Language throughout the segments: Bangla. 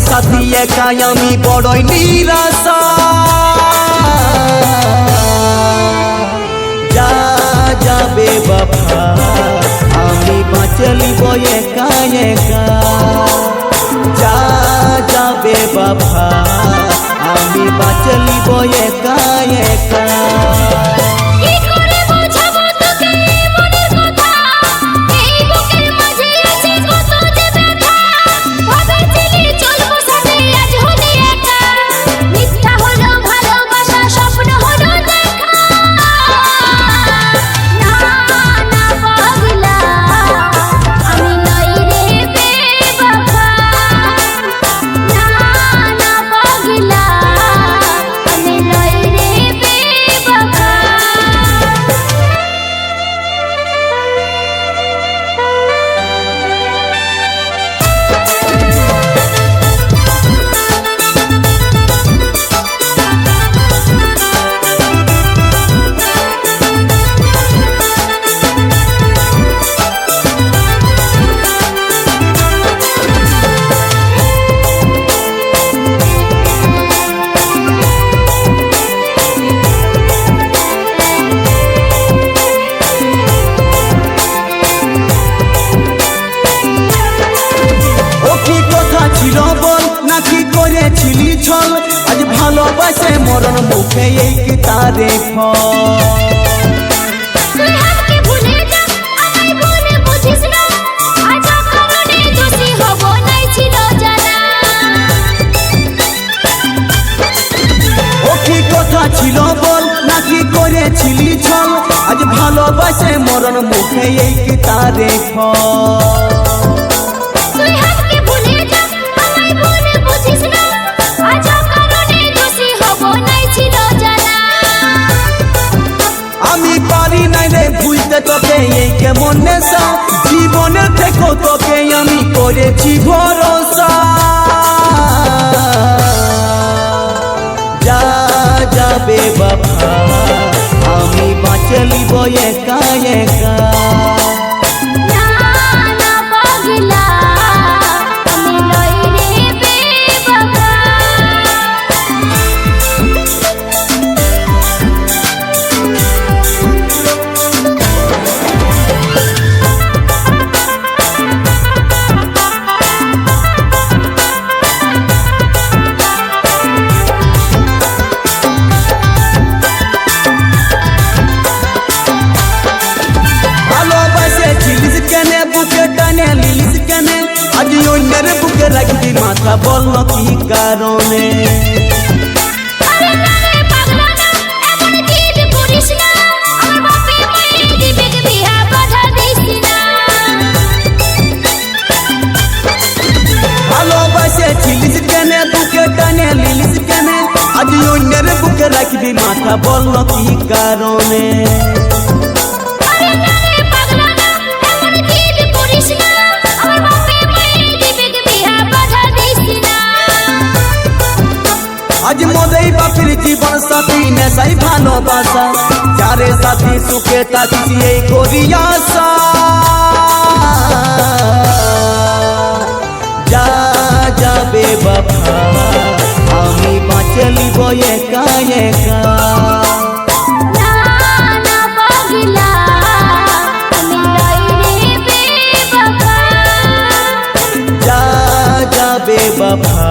সাথী একাই আমি বড়ই নিরাশা যা যাবে বাবা আমি বাঁচলিব একা একা যা যাবে বাবা আমি বাঁচলিব একা একা নাই ছিল জানা ও কি কথা ছিল বল নাকি করেছিলি ছল? আজ ভালোবাসে মরণ মুখে এই কি তারে ভুলতে তোকে এই কেমন নেশা? জীবনে থেকো তোকে আমি করেছি ভরসা। যা যাবে বাবা, আমি বাঁচলিব একা একা। মায়ে দিবে বিয়া বাধা দিস না। ভালোবাসে ছিলিস কেনে বুকে টানে লিলিস কেনে? আজ অন্যের বুকে রাখবি মাথা বলল কি কারণে? আজ মদেই বাপির জীবন সাথী নেশাই ভালোবাসা যারে সাথী সুখে থাকিস এই করি আশা যা যাবে বাবা আমি বাঁচলিব একা একা না না পাগলা আমি নই রে বেবফা যা যাবে বাবা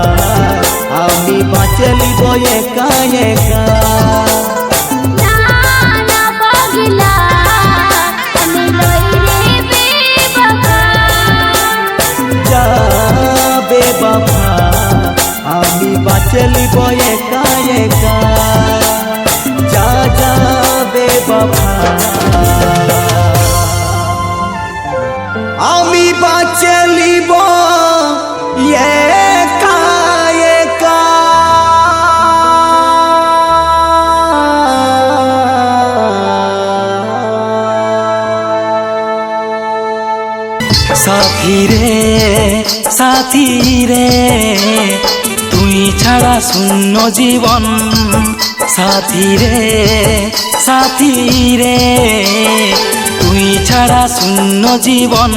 সাথী রে সাথী রে তুই ছাড়া শূন্য জীবন। সাথী রে সাথী রে তুই ছাড়া শূন্য জীবন।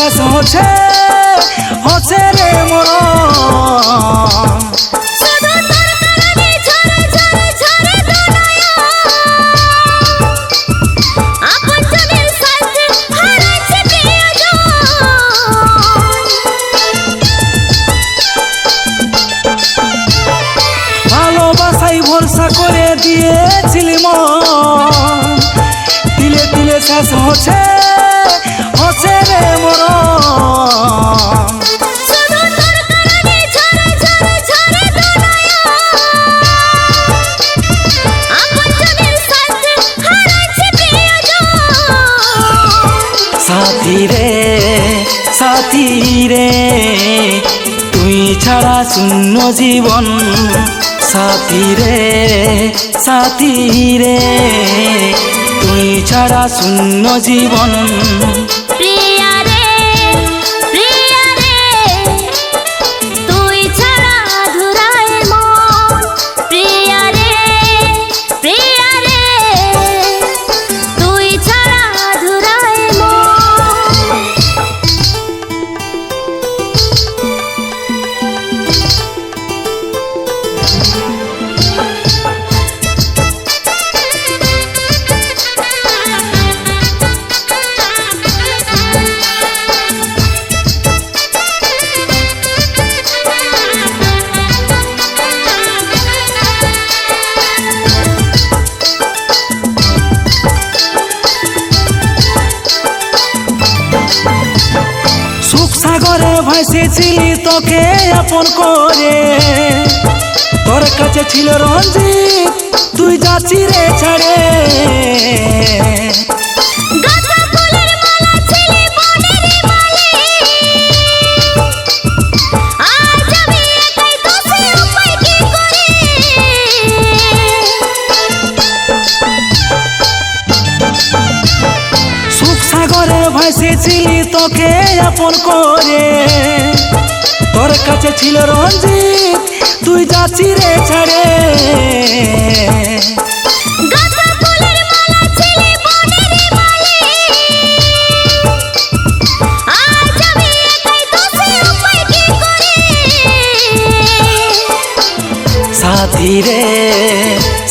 শেষ হচ্ছে হচ্ছে রে ভালোবাসাই ভরসা করে দিয়েছিলি মন। তিলে তিলে শেষ হচ্ছে সাথী রে সাথী রে তুই ছাড়া শূন্য জীবন। সাথী রে সাথী রে তুই ছাড়া শূন্য জীবন। সাগরে তোকে আপন করে। তোর কাছে ছিল রঞ্জিত তুই যাচ্ছি রে ছাড়ে। সুখ সাগরে ভাসেছিলি তোকে আপন করে। তোর কাছে ছিল রঞ্জিত তুই যাচ্ছি রে ছাড়ে। সাথী রে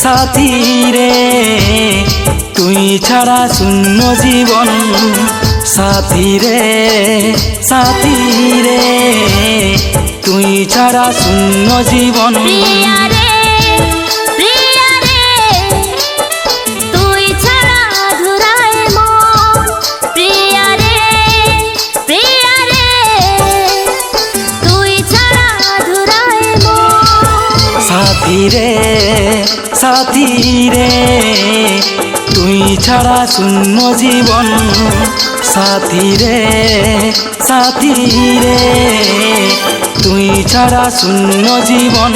সাথী রে। তুই ছাড়া শূন্য জীবন। সাথী রে সাথী রে তুই ছাড়া শূন্য জীবন। প্রিয়া রে প্রিয়া ছাড়া শূন্য জীবন। সাথী রে সাথী রে তুই ছাড়া শূন্য জীবন।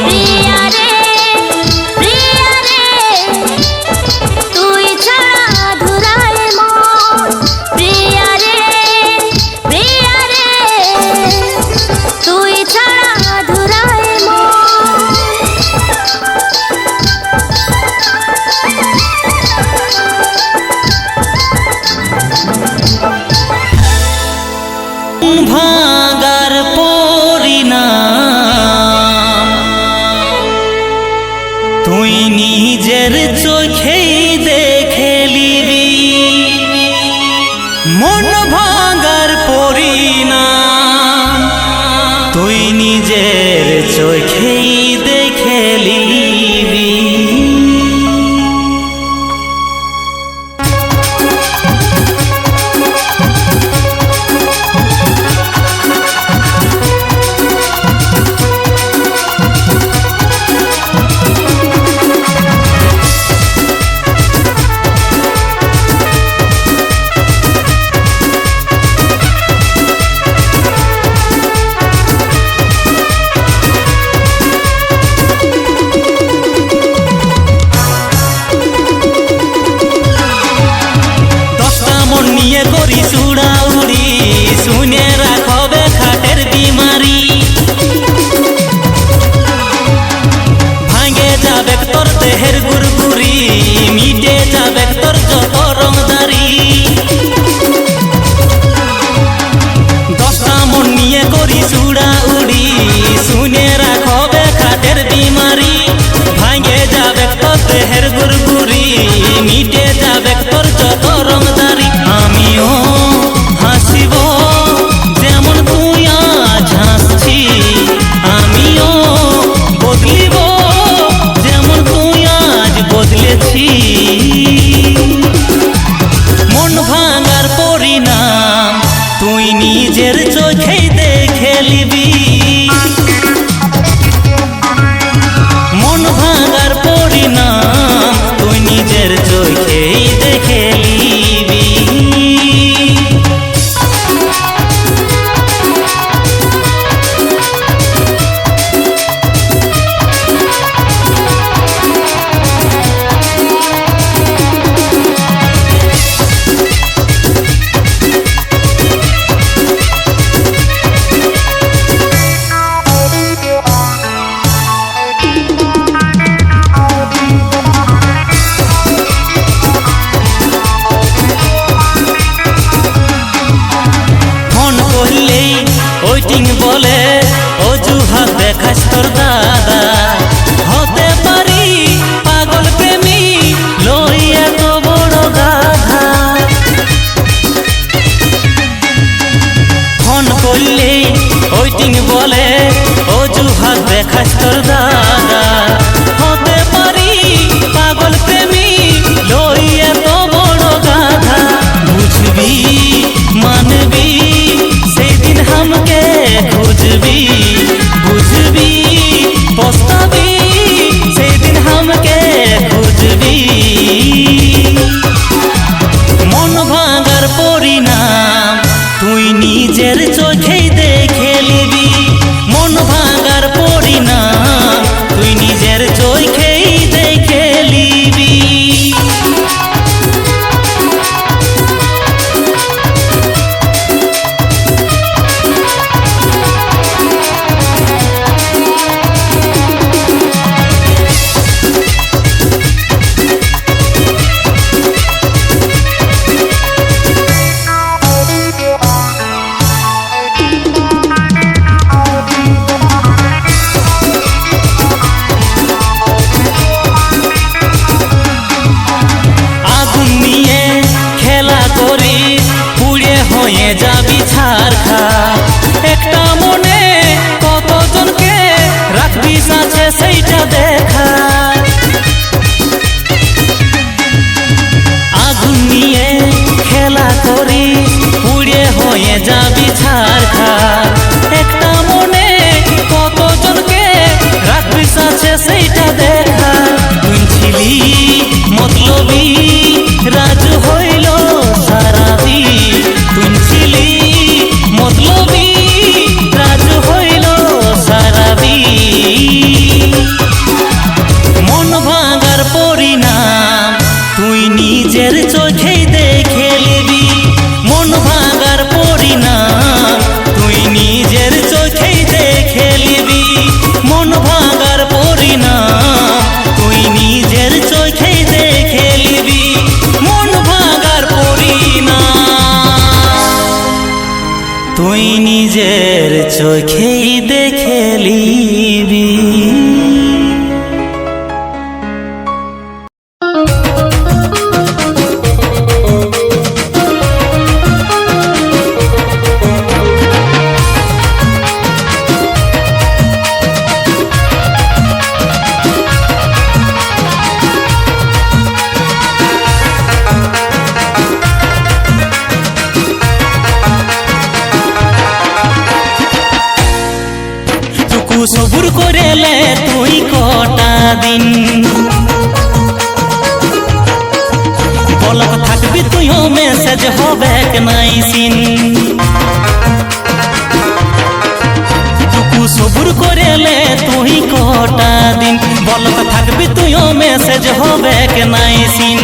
মেসেজ হবে নাই সিন।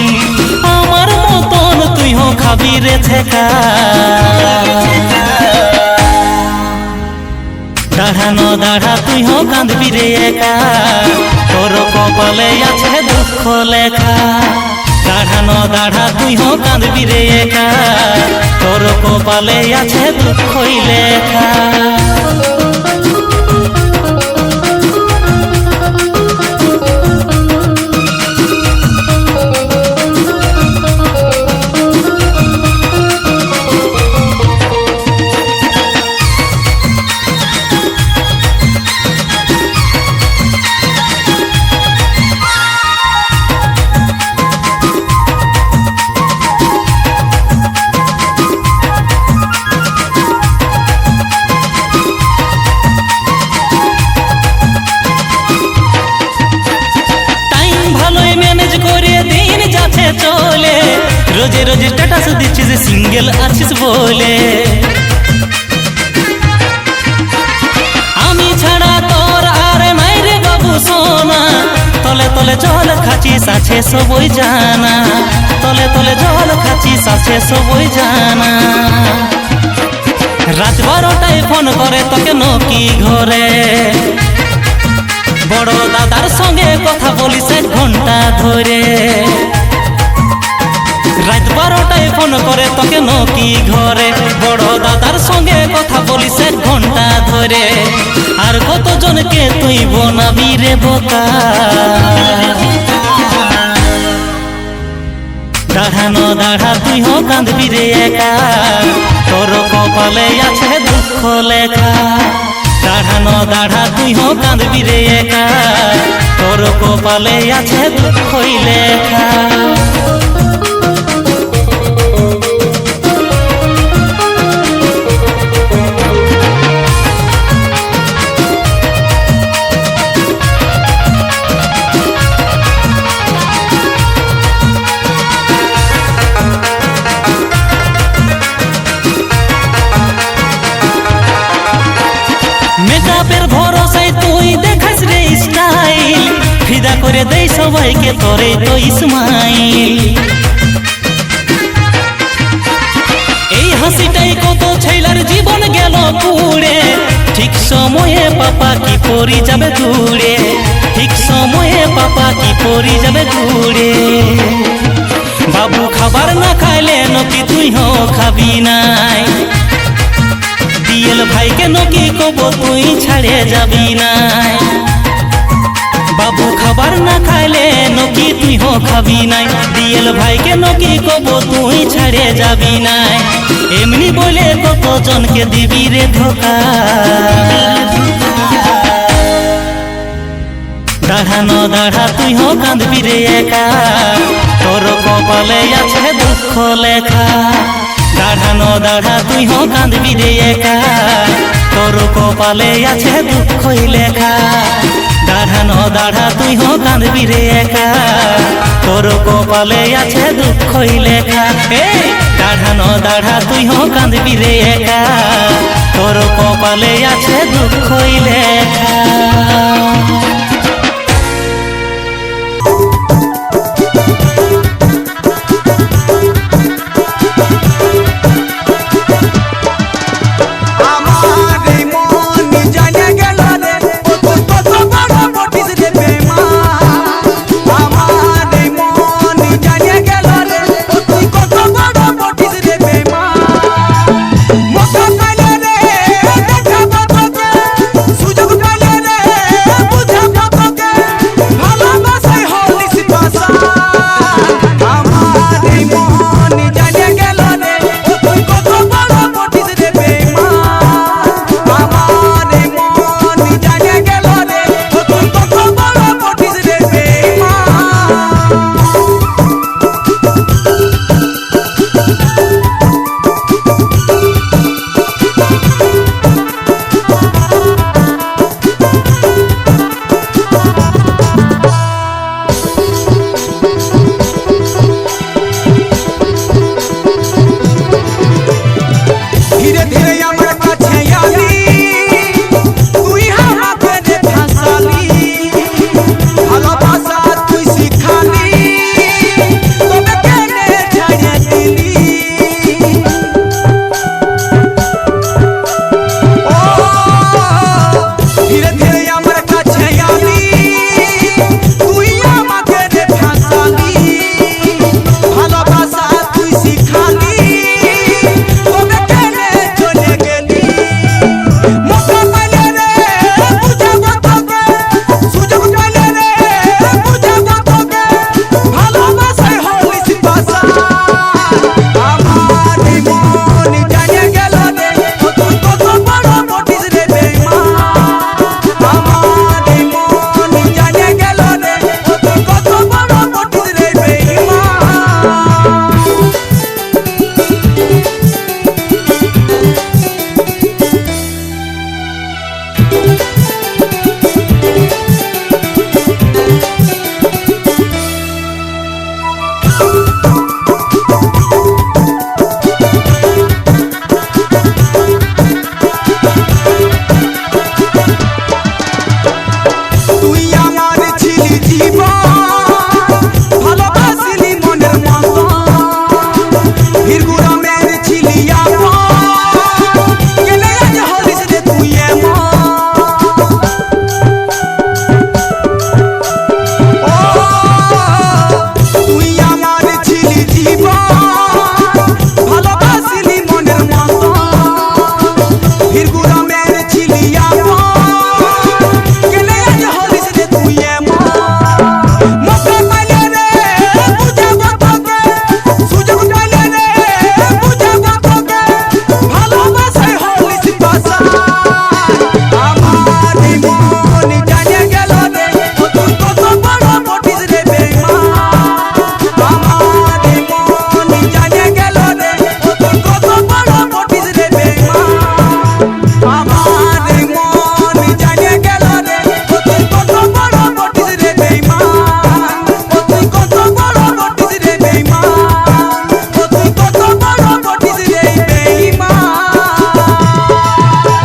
আমার মতন তুইও খাবি রে ছেকা। দাঁড়ানো, দাঁড়া, তুই হো কাঁদবি রে একা। তোর কপালে আছে দুঃখ লেখা। দাঁড়ানো, দাঁড়া, তুই হো কাঁদবি রে একা। তোর কপালে আছে দুঃখই লেখা। রোজে রোজে স্ট্যাটাস দিচ্ছিস সিঙ্গেল আছিস বলে। আমি ছাড়া তোর আর মাইরে বাবু সোনা। তলে তলে জল খাচ্ছিস, আছে সবই জানা। তলে তলে জল খাচ্ছিস, আছে সবই জানা। রাত বারোটায় ফোন করে তোকে নকি ঘরে। বড় দাদার সঙ্গে কথা বলিস এক ঘণ্টা ধরে। ফোন করে তোকে নকি ঘরে। বড় দাদার সঙ্গে কথা বলিস এক ঘণ্টা ধরে। আর কতজনকে তুই বনাবি রে বোকা? দাঁড়ানো, দাঁড়া, তুই হো, কাঁদবি রে একা। তোর কপালে আছে দুঃখ লেখা। দাঁড়ানো, দাঁড়া, তুই হো, কাঁদবি রে একা। তোর কপালে আছে দুঃখই লেখা। করে দেই সবাইকে তোরে তো ইসমাইল। এই হাসিটাই কত ছেলার জীবন গেল পুড়ে ঠিক সময়ে পাপা কি পরি যাবে দূরে? ঠিক সময়ে পাপা কি পরি যাবে দূরে? বাবু খাবার না খাইলে নকি তুই হো খাবি নাই। দিয়েল ভাইকে নকি কব তুই ছাড়ে যাবি নাই। খাবার না খাইলে নকি তুই হো খাবি নাই। দিয়েল ভাইকে নকি কব তুই ছাড়ে যাবি নাই। এমনি বলে কত জনকে দিবি রে ধোকা? দাঁড়া তুই হো কাঁদবি রে একা। তোর কপালে আছে দুঃখ লেখা। দাঁড়া, তুই হো কাঁদবি রে একা। তোর কপালে আছে দুঃখই লেখা। দাঁড়ানো, দাঁড়া, তুই হো কাঁদবি রে একা। তোর কপালে আছে দুঃখ লেখা। এ দাঁড়া, তুই হো কাঁদবি রে একা। তোর কপালে আছে দুঃখ লেখা।